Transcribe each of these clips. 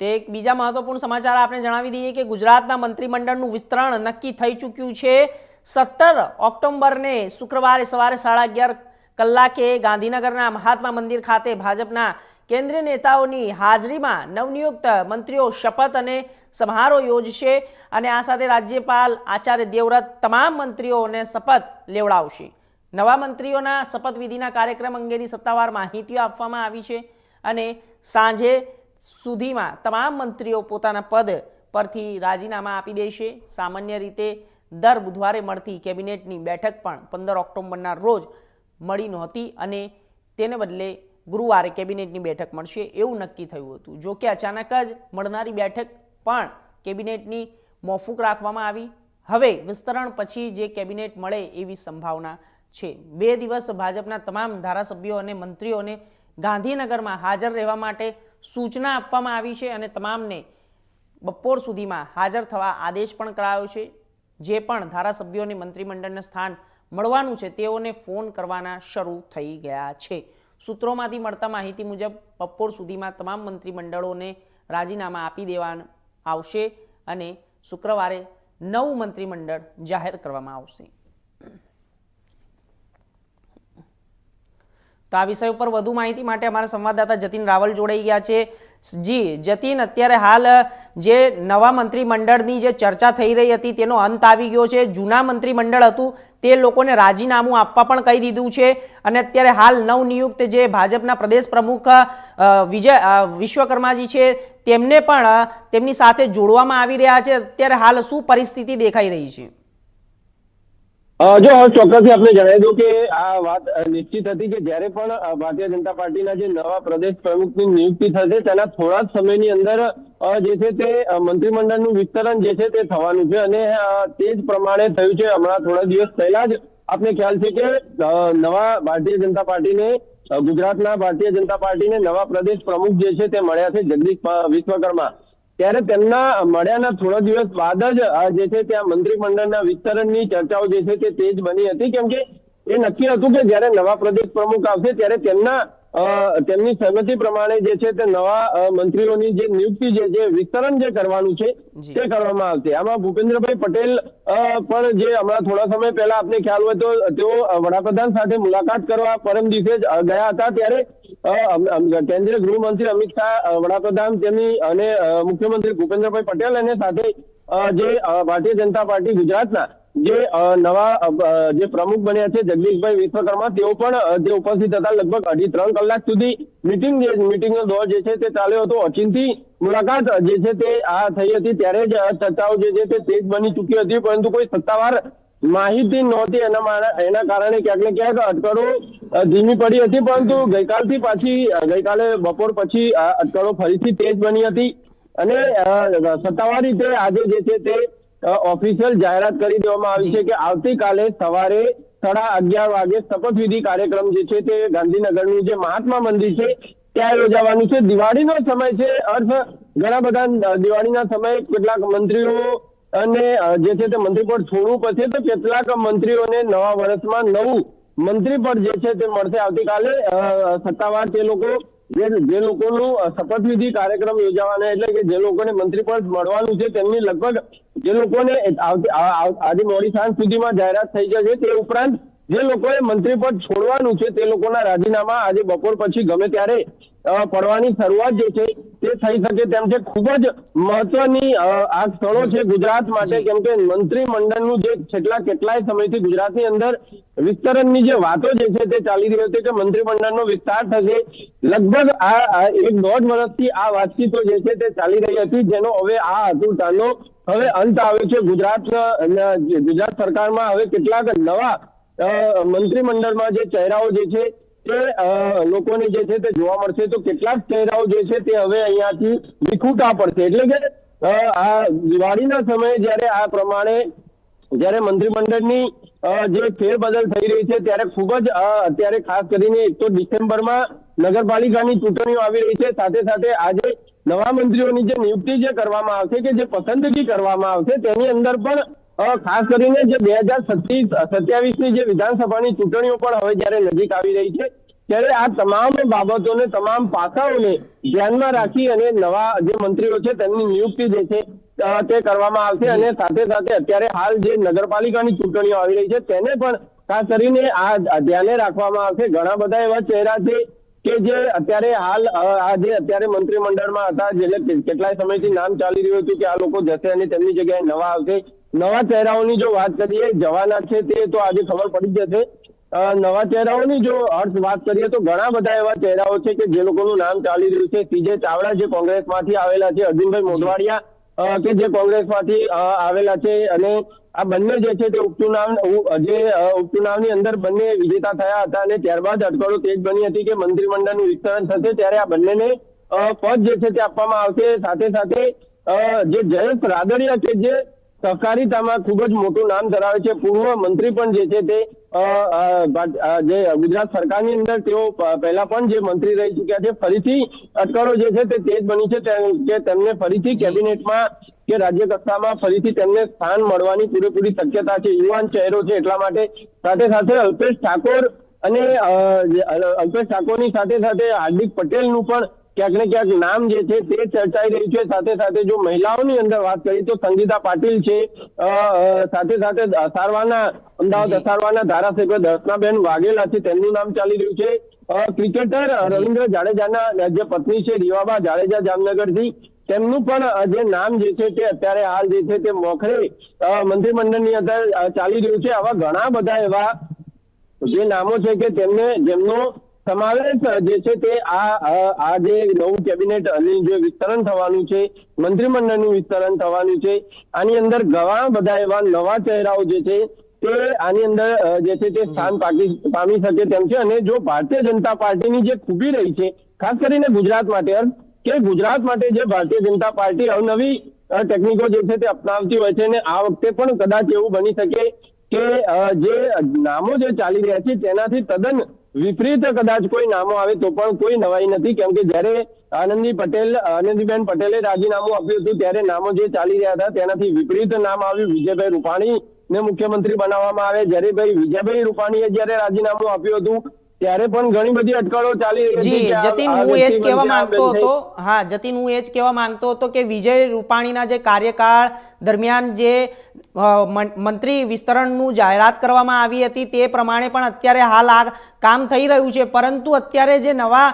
તે એક બીજા મહત્વપૂર્ણ સમાચાર આપણે જણાવી દઈએ કે ગુજરાતના મંત્રીમંડળનું વિસ્તરણ નક્કી થઈ ચૂક્યું છે. સત્તર ઓક્ટોબરને શુક્રવારે સવારે સાડા અગિયાર કલાકે ગાંધીનગરના મહાત્મા મંદિર ખાતે ભાજપના કેન્દ્રીય નેતાઓની હાજરીમાં નવનિયુક્ત મંત્રીઓ શપથ અને સમારોહ યોજશે અને આ સાથે રાજ્યપાલ આચાર્ય દેવવ્રત તમામ મંત્રીઓને શપથ લેવડાવશે. નવા મંત્રીઓના શપથવિધિના કાર્યક્રમ અંગેની સત્તાવાર માહિતીઓ આપવામાં આવી છે અને સાંજે સુધીમાં તમામ મંત્રીઓ પોતાના પદ પરથી રાજીનામા આપી દેશે. સામાન્ય રીતે દર બુધવારે મળતી કેબિનેટની બેઠક પણ પંદર ઓક્ટોબરના રોજ મળી નહોતી અને તેને બદલે ગુરુવારે કેબિનેટની બેઠક મળશે એવું નક્કી થયું હતું. જો કે અચાનક જ મળનારી બેઠક પણ કેબિનેટની મોફૂક રાખવામાં આવી. હવે વિસ્તરણ પછી જે કેબિનેટ મળે એવી સંભાવના છે. બે દિવસ ભાજપના તમામ ધારાસભ્યો અને મંત્રીઓને ગાંધીનગરમાં હાજર રહેવા માટે સૂચના આપવામાં આવી છે અને તમામને બપોર સુધીમાં હાજર થવા આદેશ પણ કરાયો છે. જે પણ ધારાસભ્યોને મંત્રીમંડળને સ્થાન મળવાનું છે તેઓને ફોન કરવાના શરૂ થઈ ગયા છે. સૂત્રોમાંથી મળતા માહિતી મુજબ બપોર સુધીમાં તમામ મંત્રીમંડળોને રાજીનામા આપી દેવા આવશે અને શુક્રવારે નવું મંત્રીમંડળ જાહેર કરવામાં આવશે. તો આ વિષય ઉપર વધુ માહિતી માટે અમારા સંવાદદાતા જતીન રાવલ જોડાઈ ગયા છે. જી, જતીન, અત્યારે હાલ જે નવા મંત્રીમંડળની જે ચર્ચા થઈ રહી હતી તેનો અંત આવી ગયો છે. જૂના મંત્રીમંડળ હતું તે લોકોને રાજીનામું આપવા પણ કહી દીધું છે અને અત્યારે હાલ નવનિયુક્ત જે ભાજપના પ્રદેશ પ્રમુખ વિજય વિશ્વકર્માજી છે તેમને પણ તેમની સાથે જોડવામાં આવી રહ્યા છે. અત્યારે હાલ શું પરિસ્થિતિ દેખાઈ રહી છે? જો ચોક્કસથી આપને જણાવી દઉં કે આ વાત નિશ્ચિત હતી કે જ્યારે પણ ભારતીય જનતા પાર્ટીના જે નવા પ્રદેશ પ્રમુખની નિયુક્તિ થશે, તેના થોડા સમયની અંદર જે છે તે મંત્રીમંડળનું વિસ્તરણ જે છે તે થવાનું છે અને તે જ પ્રમાણે થયું છે. હમણાં થોડા દિવસ પહેલા જ આપને ખ્યાલ છે કે નવા ભારતીય જનતા પાર્ટીને ગુજરાતના ભારતીય જનતા પાર્ટીને નવા પ્રદેશ પ્રમુખ જે છે તે મળ્યા છે, જગદીશ વિશ્વકર્મા. ત્યારે તેમના મળ્યાના થોડા દિવસ બાદ જ જે છે ત્યાં મંત્રીમંડળના વિસ્તરણની ચર્ચાઓ જે છે તે તેજ બની હતી કેમ કે એ નક્કી હતું કે જ્યારે નવા પ્રદેશ પ્રમુખ આવશે ત્યારે તેમના તેમની સહમતિ પ્રમાણે જે છે તે નવા મંત્રીઓની જે નિયુક્તિ જે જે વિસ્તરણ જે કરવાનું છે તે કરવામાં આવશે. આમાં ભૂપેન્દ્રભાઈ પટેલ પણ જે હમણાં થોડા સમય પહેલા આપને ખ્યાલ હોય તો તેઓ વડાપ્રધાન સાથે મુલાકાત કરવા પરમ દિવસે જ ગયા હતા ત્યારે કેન્દ્રીય ગૃહમંત્રી અમિત શાહ વડાપ્રધાન તેમની અને મુખ્યમંત્રી ભૂપેન્દ્રભાઈ પટેલ અને સાથે જે ભારતીય જનતા પાર્ટી ગુજરાતના જે નવા જે પ્રમુખ બન્યા છે, જગદીશભાઈ વિશ્વકર્મા, તેઓ પણ જે ઉપસ્થિત હતા લગભગ અઢી ત્રણ કલાક સુધી મિટિંગ જે, મિટિંગનો દોર જે છે તે ચાલ્યો હતો. અચિંતી મુલાકાત જે છે તે આ થઈ હતી, ત્યારે જ ચર્ચાઓ જે છે તે તેજ બની ચૂકી હતી, પરંતુ કોઈ સત્તાવાર માહિતી નહોતી. એના એના કારણે ક્યાંક ને ક્યાંક અટકળો ધીમી પડી હતી પરંતુ ગઈકાલથી પાછી ગઈકાલે બપોર પછી અટકળો ફરીથી તેજ બની હતી. અને સત્તાવાર રીતે આજે જે છે તે ઓફિશિયલ જાહેરાત કરી દેવામાં આવી છે કે આવતીકાલે સવારે સાડા અગિયાર વાગે શપથવિધિ કાર્યક્રમ જે છે તે ગાંધીનગરનું જે મહાત્મા મંદિર છે ત્યાં યોજાવાનું છે. દિવાળીનો સમય છે. અર્થ ઘણા બધા દિવાળીના સમયે કેટલાક મંત્રીઓ અને જે છે તે મંત્રીપદ છોડવું પડશે તો કેટલાક મંત્રીઓને નવા વર્ષમાં નવું મંત્રી પદ જે છે તે મળશે. આવતીકાલે સત્તાવાર તે લોકો, જે લોકોનું શપથવિધિ કાર્યક્રમ યોજાવાના એટલે કે જે લોકોને મંત્રી પદ મળવાનું છે તેમની લગભગ જે લોકોને આજે મોડી સાંજ સુધીમાં જાહેરાત થઈ જશે તે ઉપરાંત જે લોકોએ મંત્રી પદ છોડવાનું છે તે લોકોના રાજીનામા આજે બપોર પછી ગમે ત્યારે પડવાની શરૂઆત જે છે તે થઈ શકે તેમ છે. ખૂબ જ મહત્વની આ સ્થળો છે ગુજરાત માટે કેમ કે મંત્રીમંડળનું જે છેલ્લા કેટલાય સમયથી ગુજરાતની અંદર વિસ્તરણની જે વાતો જે છે તે ચાલી રહી હતી કે મંત્રીમંડળનો વિસ્તાર થશે. લગભગ આ એક દોઢ વર્ષથી આ વાતચીતો જે છે તે ચાલી રહી હતી જેનો હવે આ અતુરતાનો હવે અંત આવ્યો છે. ગુજરાત ગુજરાત સરકારમાં હવે કેટલાક નવા મંત્રીમંડળમાં જે ચહેરાઓ જે છે તે લોકોને જે છે તે જોવા મળશે. તો કેટલાક ચહેરાઓ જે છે તે હવે અહીંયાથી વિખૂટા પડશે. એટલે કે આ દિવાળીના સમયે જ્યારે આ પ્રમાણે જ્યારે મંત્રીમંડળની જે ફેરબદલ થઈ રહી છે ત્યારે ખૂબ જ અત્યારે ખાસ કરીને એક તો ડિસેમ્બરમાં નગરપાલિકાની ચૂંટણીઓ આવી રહી છે. સાથે સાથે આજે નવા મંત્રીઓની જે નિયુક્તિ જે કરવામાં આવશે કે જે પસંદગી કરવામાં આવશે તેની અંદર પણ ખાસ કરીને જે બે હજાર સત્યાવીસની જે વિધાનસભાની ચૂંટણીઓ પણ હવે જયારે નજીક આવી રહી છે, ત્યારે આ તમામ બાબતોને, તમામ પાસાઓને ધ્યાનમાં રાખી અને નવા જે મંત્રીઓ છે તેમની નિયુક્તિ જે છે તે કરવામાં આવશે અને સાથે સાથે અત્યારે હાલ જે નગરપાલિકાની ચૂંટણીઓ આવી રહી છે, તેને પણ ખાસ કરીને આ ધ્યાને રાખવામાં આવશે. ઘણા બધા એવા ચહેરા છે કે જે અત્યારે હાલ આ જે અત્યારે મંત્રીમંડળમાં હતા કે- કેટલાય સમયથી નામ ચાલી રહ્યું હતું કે આ લોકો જશે અને તેમની જગ્યાએ નવા આવશે. નવા ચહેરાઓની જો વાત કરીએ, જવાના છે તે તો આજે ખબર પડી જશે. નવા ચહેરાઓની જો અર્થ વાત કરીએ તો ઘણા બધા એવા ચહેરાઓ છે કે જે લોકોનું નામ ચાલી રહ્યું છે. સીજે ચાવડા જે કોંગ્રેસમાંથી આવેલા છે અર્જુનભાઈ મોઢવાડિયા કે જે કોંગ્રેસમાંથી આવેલા છે અને આ બંને જે છે તે ઉપચુનાવ જે ઉપચુનાવની અંદર બંને વિજેતા થયા હતા અને ત્યારબાદ અટકળો તેજ બની હતી કે મંત્રીમંડળનું વિસ્તરણ થશે ત્યારે આ બંનેને પદ જે છે તે આપવામાં આવશે. સાથે સાથે જે જયેશ રાદડિયા કે જે સહકારિતામાં ખૂબ જ મોટું નામ ધરાવે છે. પૂર્વ મંત્રી પણ જે છે તે જે ગુજરાત સરકારની અંદર તેઓ પહેલા પણ જે મંત્રી રહી ચૂક્યા છે ફરીથી અટકળો જે છે તે તેજ બની છે. કે તેમને ફરીથી કેબિનેટમાં કે રાજ્ય કક્ષામાં ફરીથી તેમને સ્થાન મળવાની પૂરેપૂરી શક્યતા છે. યુવાન ચહેરો છે એટલા માટે. સાથે સાથે અલ્પેશ ઠાકોર અને અલ્પેશ ઠાકોરની સાથે સાથે હાર્દિક પટેલનું પણ ક્યાંક ને ક્યાંક નામ જે છે તે ચર્ચાઈ રહ્યું છે. સાથે સાથે જો મહિલાઓની અંદર વાત કરીએ તો સંગીતા પાટીલ છે. સાથે સાથે અસારવાના અમદાવાદ અસારવાના ધારાસભ્ય દર્શનાબેન વાઘેલા છે. તેમનું નામ ચાલી રહ્યું છે. ક્રિકેટર રવિન્દ્ર જાડેજાના જે પત્ની છે રીવાબા જાડેજા જામનગરથી. તેમનું પણ જે નામ જે છે તે અત્યારે હાલ જે છે તે મોખરે મંત્રીમંડળની અંદર ચાલી રહ્યું છે. આવા ઘણા બધા એવા જે નામો છે કે તેમને જેમનો સમાવેશ જે છે તે આ આ- જે નવું કેબિનેટ અનિલ જે વિસ્તરણ થવાનું છે, મંત્રીમંડળનું વિસ્તરણ થવાનું છે, આની અંદર ઘણા બધા એવા નવા ચહેરાઓ જે છે, તે આની અંદર જે છે તે સ્થાન પામી શકે તેમ છે અને જો ભારતીય જનતા પાર્ટીની જે ખૂબી રહી છે, ખાસ કરીને ગુજરાત માટે કે ગુજરાત માટે જે ભારતીય જનતા પાર્ટી અવનવી ટેકનિકો જે છે તે અપનાવતી હોય છે અને આ વખતે પણ કદાચ એવું બની શકે કે જે નામો જે ચાલી રહ્યા છે તેનાથી તદ્દન વિપરીત કદાચ કોઈ નામો આવે તો પણ કોઈ નવાઈ નથી કેમ કે જ્યારે આનંદી પટેલ આનંદીબેન પટેલે રાજીનામું આપ્યું હતું ત્યારે નામો જે ચાલી રહ્યા હતા તેનાથી વિપરીત નામ આવ્યું વિજયભાઈ રૂપાણી ને મુખ્યમંત્રી બનાવવામાં આવે. જ્યારે ભાઈ વિજયભાઈ રૂપાણીએ જ્યારે રાજીનામું આપ્યું હતું ત્યારે પણ ઘણી બધી અટકળો ચાલી રહી હતી જી જતીન હું એ જ કહેવા માંગતો હતો હા જતીન હું એ જ કહેવા માંગતો હતો કે વિજય રૂપાણીના જે કાર્યકાળ દરમિયાન જે મંત્રી વિસ્તરણનું જાહેરાત કરવામાં આવી હતી તે પ્રમાણે પણ અત્યારે હાલ આ કામ થઈ રહ્યું છે. પરંતુ અત્યારે જે નવા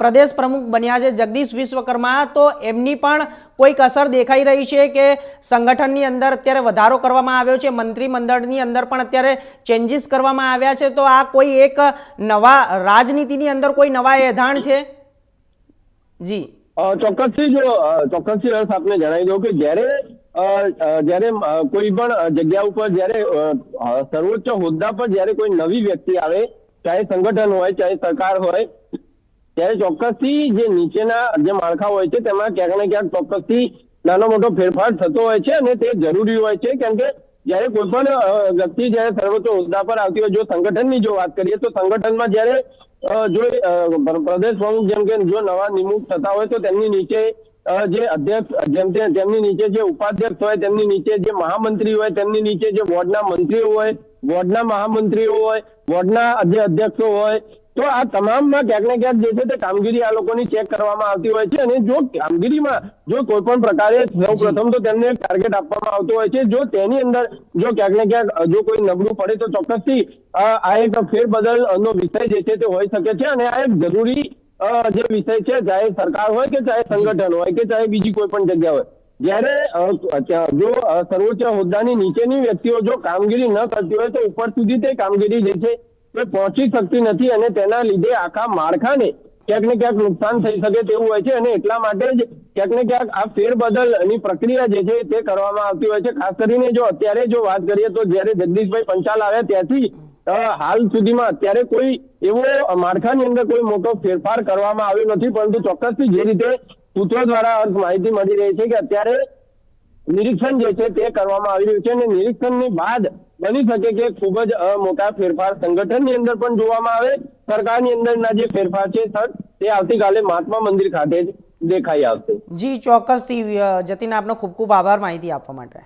પ્રદેશ પ્રમુખ બન્યા છે, જગદીશ વિશ્વકર્મા, તો એમની પણ કોઈક અસર દેખાઈ રહી છે કે સંગઠનની અંદર અત્યારે વધારો કરવામાં આવ્યો છે. મંત્રીમંડળની અંદર પણ અત્યારે ચેન્જીસ કરવામાં આવ્યા છે. તો આ કોઈ એક નવા રાજનીતિની અંદર કોઈ નવા એધાણ છે? જી. ચોક્કસથી જો ચોક્કસથી હર્ષ આપને જણાવી દઉં કે જ્યારે જ્યારે કોઈ પણ જગ્યા ઉપર જ્યારે સર્વોચ્ચ હોદ્દા પર જ્યારે કોઈ નવી વ્યક્તિ આવે ચાહે સંગઠન હોય, ચાહે સરકાર હોય, ત્યારે ચોક્કસથી જે નીચેના જે માળખા હોય છે, તેમાં ક્યાંક ને ક્યાંક ચોક્કસથી નાનો મોટો ફેરફાર થતો હોય છે અને તે જરૂરી હોય છે. કેમ કે જ્યારે કોઈ પણ વ્યક્તિ જ્યારે સર્વોચ્ચ હોદ્દા પર આવતી હોય, જો સંગઠનની જો વાત કરીએ, તો સંગઠનમાં જ્યારે જો પ્રદેશ પ્રમુખ જેમ કે જો નવા નિમણૂક થતા હોય, તો તેમની નીચે જે અધ્યક્ષ, જેમ કે નીચે જે ઉપાધ્યક્ષ હોય, તેમની નીચે જે મહામંત્રી હોય, તેમની નીચે જે વોર્ડના મંત્રીઓ હોય, વોર્ડના મહામંત્રીઓ હોય, વોર્ડના જે અધ્યક્ષો હોય, તો આ તમામમાં ક્યાંક ને ક્યાંક જે છે તે કામગીરી આ લોકોની ચેક કરવામાં આવતી હોય છે અને જો કામગીરીમાં જો કોઈ પણ પ્રકારે સૌ પ્રથમ તો તેમને ટાર્ગેટ આપવામાં આવતો હોય છે. જો તેની અંદર જો ક્યાંક ને ક્યાંક જો કોઈ નબળું પડે તો ચોક્કસથી આ એક ફેરબદલ નો વિષય જે છે તે હોઈ શકે છે અને આ એક જરૂરી જે વિષય છે, ચાહે સરકાર હોય કે ચાહે સંગઠન હોય કે ચાહે બીજી કોઈ પણ જગ્યા હોય, જ્યારે જો સર્વોચ્ચ હોદ્દાની નીચેની વ્યક્તિઓ જો કામગીરી ન કરતી હોય તો ઉપર સુધી તે કામગીરી જે છે તે પહોંચી શકતી નથી અને તેના લીધે આખા માળખાને ક્યાંક ને ક્યાંક નુકસાન થઈ શકે તેવું હોય છે અને એટલા માટે જ ક્યાંક ને ક્યાંક આ ફેરબદલની પ્રક્રિયા જે છે, તે કરવામાં આવતી હોય છે. ખાસ કરીને જો અત્યારે જો વાત કરીએ તો જ્યારે જગદીશભાઈ પંચાલ આવ્યા ત્યાંથી હાલ સુધીમાં અત્યારે કોઈ એવો માળખાની અંદર કોઈ મોટો ફેરફાર કરવામાં આવ્યો નથી, પરંતુ ચોક્કસથી જે રીતે સૂત્રો દ્વારા માહિતી મળી રહી છે કે અત્યારે નિરીક્ષણ જે છે તે કરવામાં આવી રહ્યું છે અને નિરીક્ષણની બાદ બની શકે કે ખૂબ જ મોટા ફેરફાર સંગઠનની અંદર પણ જોવામાં આવે, સરકારની અંદરના જે ફેરફાર છે, સર, તે આવતીકાલે મહાત્મા મંદિર ખાતે જ દેખાઈ આવશે. જી, ચોક્કસથી જતીન આપનો ખૂબ ખૂબ આભાર માહિતી આપવા માટે.